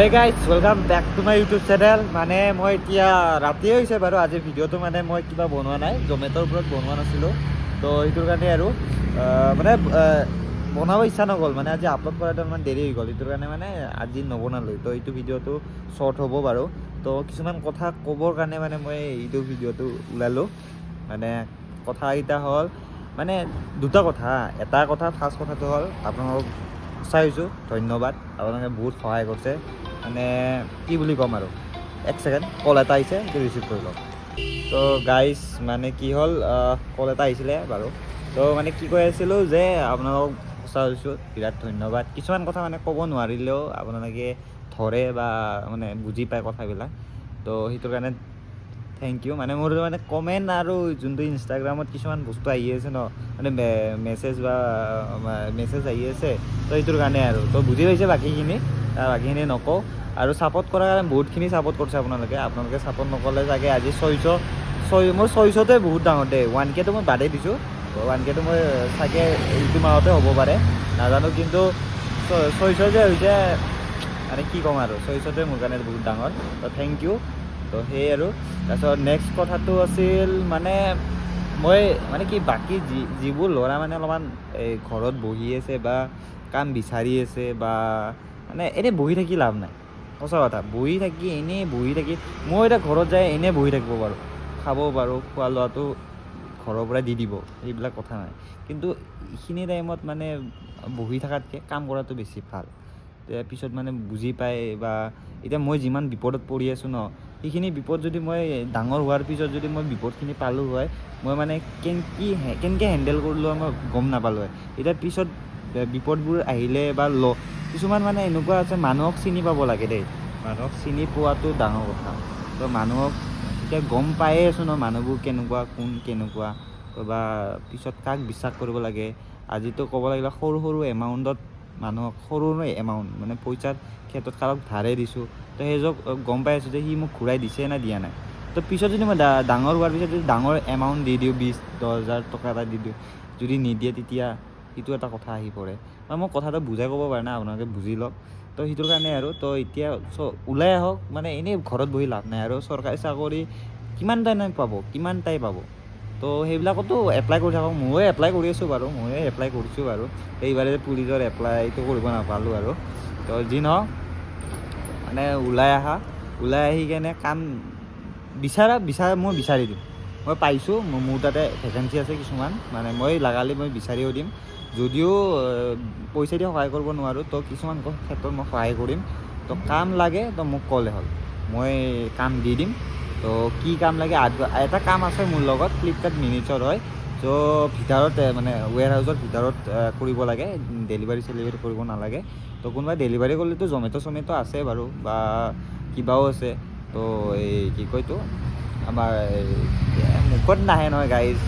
এই guys welcome back to my YouTube channel মানে মই এতিয়া ৰাতিয়ে হৈছে বাৰু, আজিৰ ভিডিঅ'টো মানে মই কিবা বনোৱা নাই, জমেট'ৰ ওপৰত বনোৱা নাছিলোঁ। তো সেইটোৰ কাৰণে আৰু মানে বনাব ইচ্ছা নগ'ল মানে আজি আপলোড কৰাটো অলপমান দেৰি হৈ গ'ল। সেইটোৰ কাৰণে মানে আজি নবনালোঁ তো এইটো ভিডিঅ'টো শ্বৰ্ট হ'ব বাৰু। তো কিছুমান কথা ক'বৰ কাৰণে মানে মই এইটো ভিডিঅ'টো ওলালোঁ। মানে কথাকেইটা হ'ল মানে দুটা কথা এটা কথা ফাৰ্ষ্ট কথাটো হ'ল আপোনালোকক সঁচাই হৈছোঁ ধন্যবাদ আপোনালোকে বহুত সহায় কৰিছে। মানে কি বুলি ক'ম আৰু? এক ছেকেণ্ড, কল এটা আহিছে, সেইটো ৰিচিভ কৰি লওক। তো গাইজ মানে কি হ'ল কল এটা আহিছিলে বাৰু। তো মানে কি কৈ আছিলোঁ যে আপোনালোকক সঁচা হৈছোঁ বিৰাট ধন্যবাদ। কিছুমান কথা মানে ক'ব নোৱাৰিলেও আপোনালোকে ধৰে বা মানে বুজি পায় কথাবিলাক। তো সেইটোৰ কাৰণে থেংক ইউ মানে মোৰ মানে কমেণ্ট আৰু যোনটো ইনষ্টাগ্ৰামত কিছুমান বস্তু আহি আছে ন মানে মেছেজ বা মেছেজ আহি আছে, তো সেইটোৰ কাৰণে আৰু। তো বুজি পাইছে বাকীখিনি? বাকীখিনি নকওঁ। আৰু ছাপৰ্ট কৰাৰ কাৰণে বহুতখিনি ছাপৰ্ট কৰিছে আপোনালোকে। আপোনালোকে ছাপৰ্ট নকৰিলে চাগে আজি ছয়শো, ছয়, মোৰ ছয়শটোৱে বহুত ডাঙৰ দেই ওৱান কেটো মই বাদেই দিছোঁ। ওৱান কেটো মই চাগে এইটো মাহতে হ'ব পাৰে। নাজানো কিন্তু ছয়শো যে হৈছে মানে কি ক'ম আৰু। ছয়শটোৱে মোৰ কাৰণে বহুত ডাঙৰ। তো থেংক ইউ তো সেই আৰু। তাৰপিছত নেক্সট কথাটো আছিল মানে মই মানে কি বাকী যি, যিবোৰ ল'ৰা মানে অলপমান এই ঘৰত বহি আছে বা কাম বিচাৰি আছে বা মানে এনেই বহি থাকি লাভ নাই। সঁচা কথা, বহি থাকি, এনেই বহি থাকি, মই এতিয়া ঘৰত যাই এনেই বহি থাকিব পাৰোঁ। খাব পাৰোঁ, খোৱা লোৱাটো ঘৰৰ পৰা দি দিব এইবিলাক কথা নাই। কিন্তু এইখিনি টাইমত মানে বহি থকাতকৈ কাম কৰাটো বেছি ভালো। পিছত মানে বুজি পায় বা এতিয়া মই যিমান বিপদত পৰি আছোঁ ন সেইখিনি বিপদ যদি মই ডাঙৰ হোৱাৰ পিছত যদি মই বিপদখিনি পালোঁ হয়, মই মানে কেন, কি হে- কেনেকৈ হেণ্ডেল কৰিলোঁ হয় মই গম নাপালোঁ হয়। এতিয়া পিছত বিপদবোৰ আহিলে বা ল, কিছুমান মানে এনেকুৱা আছে, মানুহক চিনি পাব লাগে দেই। মানুহক চিনি পোৱাটো ডাঙৰ কথা। তো মানুহক এতিয়া গম পায়ে আছোঁ ন, মানুহবোৰ কেনেকুৱা, কোন কেনেকুৱা। বা পিছত কাক বিশ্বাস কৰিব লাগে। আজিতো ক'ব লাগিলে সৰু সৰু এমাউণ্টত মানুহক সৰু এমাউণ্ট মানে পইচাৰ ক্ষেত্ৰত কাৰোবাক ধাৰে দিছোঁ। তো সেইযোৰক গম পাই আছোঁ যে সি মোক ঘূৰাই দিছে নে দিয়া নাই। তো পিছত যদি মই ডাঙৰ হোৱাৰ পিছত যদি ডাঙৰ এমাউণ্ট দি দিওঁ বিছ দহ হাজাৰ টকা এটা দি দিওঁ যদি নিদিয়ে তেতিয়া সেইটো এটা কথা আহি পৰে। বা মই কথাটো বুজাই ক'ব পৰা নাই আপোনালোকে বুজি লওক। তো সেইটোৰ কাৰণে আৰু তো এতিয়া চ ওলাই আহক মানে এনেই ঘৰত বহি লাভ নাই আৰু চৰকাৰী চাকৰি কিমান টাইম পাব কিমান টাই পাব? তো সেইবিলাকতো এপ্লাই কৰি থাকক ময়ো এপ্লাই কৰি আছোঁ বাৰু ময়ো এপ্লাই কৰিছোঁ বাৰু। এইবাৰে পুলিচৰ এপ্লাইটো কৰিব নাপালোঁ আৰু। তো যি নহওক মানে ওলাই অহা ওলাই আহি কেনে কাম বিচাৰা বিচাৰা মই বিচাৰি দিম। মই পাইছোঁ মোৰ তাতে ভেকেঞ্চি আছে কিছুমান। মানে মই লাগালি মই বিচাৰিও দিম। যদিও পইচা দি সহায় কৰিব নোৱাৰোঁ তো কিছুমান ক্ষেত্ৰত মই সহায় কৰিম। তো কাম লাগে তো মোক ক'লে হ'ল। মই কাম দি দিম। তো কি কাম লাগে? এটা কাম আছে মোৰ লগত ফ্লিপকাৰ্ট মিনিটছৰ হয়। চ' ভিতৰত মানে ৱেৰ হাউচৰ ভিতৰত কৰিব লাগে। ডেলিভাৰী চেলিভাৰী কৰিব নালাগে। তো কোনোবাই ডেলিভাৰী কৰিলেতো জমেট' চমেট' আছে বাৰু, বা কিবাও আছে। তো এই, কি কয়তো আমাৰ মুখত নাহে নহয় গাইজ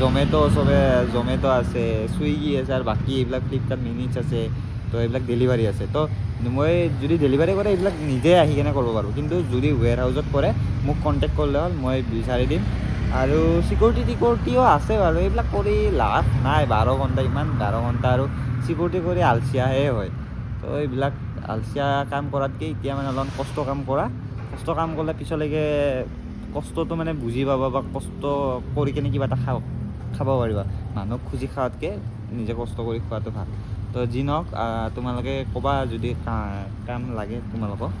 জমেট' চবে, জমেট' আছে চুইগি আছে, আৰু বাকী এইবিলাক ফ্লিপকাৰ্ট মিনিটছ আছে। তো এইবিলাক ডেলিভাৰী আছে। তো মই যদি ডেলিভাৰী কৰে, এইবিলাক নিজে আহি কেনে কৰিব পাৰোঁ। কিন্তু যদি ৱেৰ হাউচত কৰে মোক কণ্টেক্ট কৰিলে হ'ল, মই বিচাৰি দিম। আৰু চিকিউৰিটি টিকিউৰিটিও আছে বাৰু, এইবিলাক কৰি লাভ নাই। বাৰ ঘণ্টা, ইমান বাৰ ঘণ্টা আৰু চিকিউৰিটি কৰি আলচিয়াহে হয়। তো এইবিলাক আলচিয়া কাম কৰাতকৈ এতিয়া মানে অলপমান কষ্ট কাম কৰা। কষ্ট কাম কৰিলে পিছলৈকে কষ্টটো মানে বুজি পাবা বা কষ্ট কৰি কেনে কিবা এটা খাব খাব পাৰিবা। মানুহক খুজি খোৱাতকৈ নিজে কষ্ট কৰি খোৱাটো ভালো। তো যি নহওক তোমালোকে ক'বা যদি কাম লাগে তোমালোকক।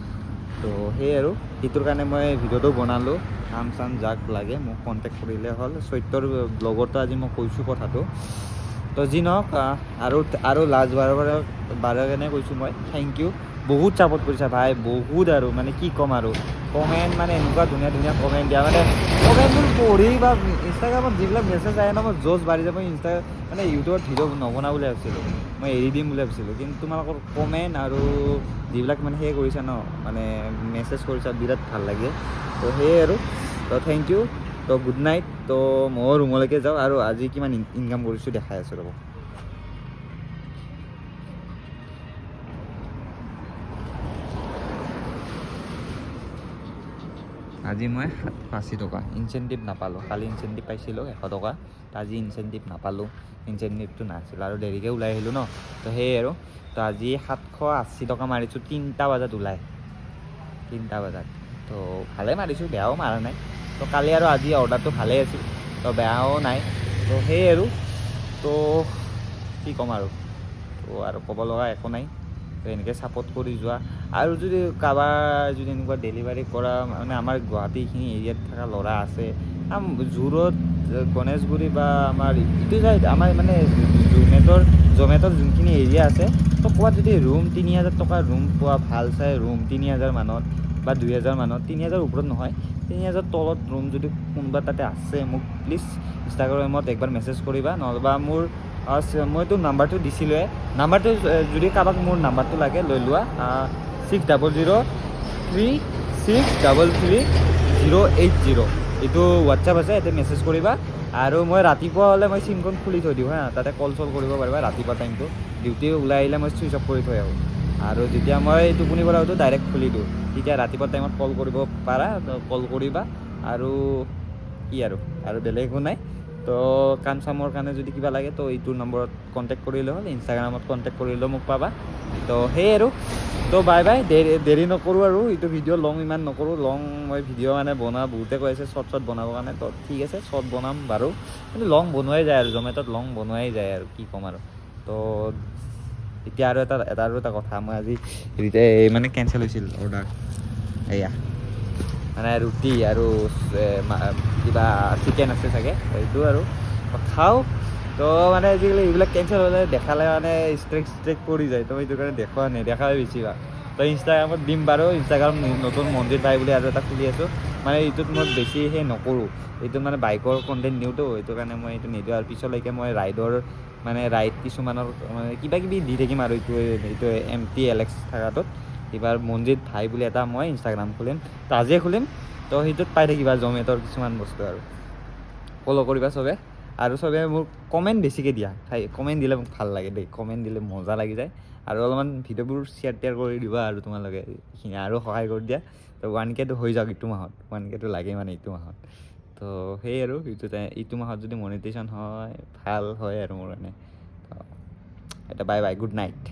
তো সেয়ে আৰু, সেইটোৰ কাৰণে মই ভিডিঅ'টো বনালোঁ। কাম চাম যাক লাগে, মোক কণ্টেক্ট কৰিলে হ'ল। চৈত্যৰ ব্লগতো আজি মই কৈছোঁ কথাটো। তো যি নহওক আৰু আৰু লাষ্ট বাৰ বাৰৰ কাৰণে কৈছোঁ মই। থেংক ইউ বহুত ছাপৰ্ট কৰিছা ভাই, বহুত আৰু মানে কি ক'ম আৰু। কমেণ্ট মানে এনেকুৱা ধুনীয়া ধুনীয়া কমেণ্ট দিয়া মানে কমেণ্টবোৰ পঢ়ি বা ইনষ্টাগ্ৰামত যিবিলাক মেছেজ আহে ন মই জ'চ বাঢ়ি যাব ইনষ্টা মানে ইউটিউবত ভিডিঅ' নবনাওঁ বুলি ভাবিছিলোঁ। মই এৰি দিম বুলি ভাবিছিলোঁ, কিন্তু তোমালোকৰ কমেণ্ট আৰু যিবিলাক মানে সেই কৰিছা ন মানে মেছেজ কৰিছা, বিৰাট ভালো লাগে তো সেয়ে আৰু, তো থেংক ইউ তো গুড নাইট তো ময়ো ৰুমলৈকে যাওঁ আৰু আজি কিমান ইনকাম কৰিছোঁ দেখাই আছোঁ ৰ'ব। আজি মই আশী টকা। ইনচেণ্টিভ নাপালোঁ। কালি ইনচেণ্টিভ পাইছিলোঁ এশ টকা। আজি ইনচেণ্টিভ নাপালোঁ। ইনচেণ্টিভটো নাছিল আৰু দেৰিকৈ ওলাই আহিলোঁ ন। তো সেয়ে আৰু। তো আজি সাতশ আশী টকা মাৰিছোঁ। তিনিটা বজাত ওলাই। তিনিটা বজাত। তো ভালে মাৰিছোঁ, বেয়াও মাৰা নাই। তো কালি আৰু আজি অৰ্ডাৰটো ভালেই আছিল। তো বেয়াও নাই। তো সেয়ে আৰু। তো কি ক'ম আৰু। তো আৰু ক'ব লগা একো নাই। এনেকৈ ছাপৰ্ট কৰি যোৱা। আৰু যদি কাৰোবাৰ যদি এনেকুৱা ডেলিভাৰী কৰা মানে আমাৰ গুৱাহাটী এইখিনি এৰিয়াত থকা ল'ৰা আছে জোৰত গণেশগুৰি বা আমাৰ ইটো চাইড আমাৰ মানে জমেট'ৰ জমেট'ৰ যোনখিনি এৰিয়া আছে, তো ক'ৰবাত যদি ৰুম তিনি হাজাৰ টকাৰ ৰুম পোৱা, ভালো চাই ৰুম তিনি হাজাৰ মানত বা দুই হাজাৰ মানত, তিনি হাজাৰ ওপৰত নহয়, তিনি হাজাৰ তলত ৰুম যদি কোনোবা তাতে আছে, মোক প্লিজ ইনষ্টাগ্ৰামত একবাৰ মেছেজ কৰিবা নহ'বা মোৰ আহ, চ- মইতো নাম্বাৰটো দিছিলোঁৱে। নাম্বাৰটো যদি কাৰোবাক মোৰ নাম্বাৰটো লাগে লৈ লোৱা। Six double zero' three six double three zero' eight zero' এইটো হোৱাটছআপ আছে ইয়াতে মেছেজ কৰিবা। আৰু মই ৰাতিপুৱা হ'লে মই চিমখন খুলি থৈ দিওঁ হা তাতে কল চল কৰিব পাৰিবা ৰাতিপুৱা টাইমটো ডিউটি ওলাই আহিলে মই চুইচ অফ কৰি থৈ আহোঁ। আৰু যেতিয়া মই টোপনি পৰা উঠোঁ ডাইৰেক্ট খুলি দিওঁ। তেতিয়া ৰাতিপুৱা টাইমত কল কৰিব পাৰা কল কৰিবা। আৰু কি আৰু? আৰু বেলেগ একো নাই। তো কাম চামৰ কাৰণে যদি কিবা লাগে, তো এইটো নম্বৰত কণ্টেক্ট কৰিলে হ'ল ইনষ্টাগ্ৰামত কণ্টেক্ট কৰিলেও মোক পাবা। তো সেয়ে আৰু। তো বাই বাই দেৰি দেৰি নকৰোঁ আৰু, এইটো ভিডিঅ' লং ইমান নকৰোঁ লং মই ভিডিঅ' মানে বনোৱা বহুতে কৈ আছে শ্বৰ্ট শ্বৰ্ট বনাবৰ কাৰণে। তো ঠিক আছে শ্বৰ্ট বনাম বাৰু। কিন্তু লং বনোৱাই যায় আৰু, জমেট'ত লং বনোৱাই যায় আৰু, কি ক'ম আৰু। তো এতিয়া আৰু এটা এটা আৰু এটা কথা, মই আজি মানে কেঞ্চেল হৈছিল অৰ্ডাৰ এয়া। মানে ৰুটি আৰু কিবা চিকেন আছে চাগে সেইটো আৰু। খাওঁ, তো মানে আজিকালি এইবিলাক কেঞ্চেল হ'লে দেখালে মানে ষ্ট্ৰেক ষ্ট্ৰেক পৰি যায়, তো সেইটো কাৰণে দেখুওৱা নেদেখাই বেছিভাগ তো ইনষ্টাগ্ৰামত দিম বাৰু, ইনষ্টাগ্ৰাম নতুন মন্দিৰ পাই বুলি আৰু এটা খুলি আছোঁ। মানে এইটোত মই বেছি সেই নকৰোঁ এইটো মানে বাইকৰ কণ্টেণ্ট দিওঁতো সেইটো কাৰণে মই এইটো নিদিওঁ। আৰু পিছলৈকে মই ৰাইডৰ মানে ৰাইড কিছুমানৰ মানে কিবা কিবি দি থাকিম আৰু এইটো এইটো এম টি, এল এক্স থকাটোত। এইবাৰ মঞ্জিত ভাই বুলি এটা মই ইনষ্টাগ্ৰাম খুলিম তো আজিয়ে খুলিম। তো সেইটোত পাই থাকিবা জমেট'ৰ কিছুমান বস্তু আৰু। ফ'ল' কৰিবা চবে। আৰু চবে মোক কমেণ্ট বেছিকৈ দিয়া। ভাই কমেণ্ট দিলে মোক ভালো লাগে দেই। কমেণ্ট দিলে মজা লাগি যায়। আৰু অলপমান ভিডিঅ'বোৰ শ্বেয়াৰ টেয়াৰ কৰি দিবা আৰু তোমালোকে। এইখিনি আৰু সহায় কৰি দিয়া। তো ওৱান কেটো হৈ যাওক ইটো মাহত। ওৱান কেটো লাগে মানে ইটো মাহত। তো সেই আৰু ইটো ইটো মাহত যদি মনিটেশ্যন হয়, ভালো হয় আৰু মোৰ কাৰণে। তো, এটা বাই বাই গুড নাইট